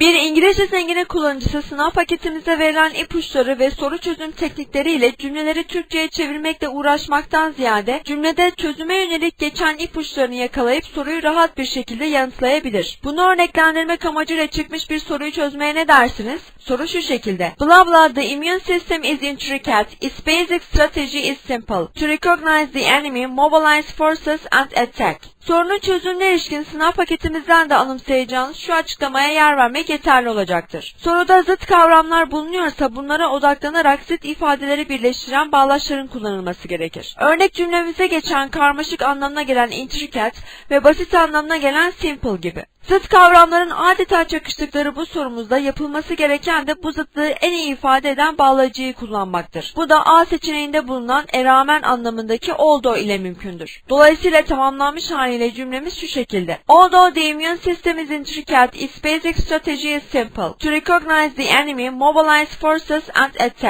Bir İngilizce zengini kullanıcısı sınav paketimizde verilen ipuçları ve soru çözüm teknikleriyle cümleleri Türkçe'ye çevirmekle uğraşmaktan ziyade cümlede çözüme yönelik geçen ipuçlarını yakalayıp soruyu rahat bir şekilde yanıtlayabilir. Bunu örneklendirmek amacıyla çıkmış bir soruyu çözmeye ne dersiniz? Soru şu şekilde. Blah blah the immune system is intricate. Its basic strategy is simple. To recognize the enemy, mobilize forces and attack. Sorunun çözümüne ilişkin sınav paketimizden de anımsayacağınız şu açıklamaya yer vermek yeterli olacaktır. Soruda zıt kavramlar bulunuyorsa bunlara odaklanarak zıt ifadeleri birleştiren bağlaçların kullanılması gerekir. Örnek cümlemize geçen karmaşık anlamına gelen intricate ve basit anlamına gelen simple gibi. Zıt kavramların adeta çakıştıkları bu sorumuzda yapılması gereken de bu zıtlığı en iyi ifade eden bağlacıyı kullanmaktır. Bu da A seçeneğinde bulunan e rağmen anlamındaki although ile mümkündür. Dolayısıyla tamamlanmış haliyle cümlemiz şu şekilde. Although the immune system is intricate, its basic strategy is simple. To recognize the enemy, mobilize forces and attack.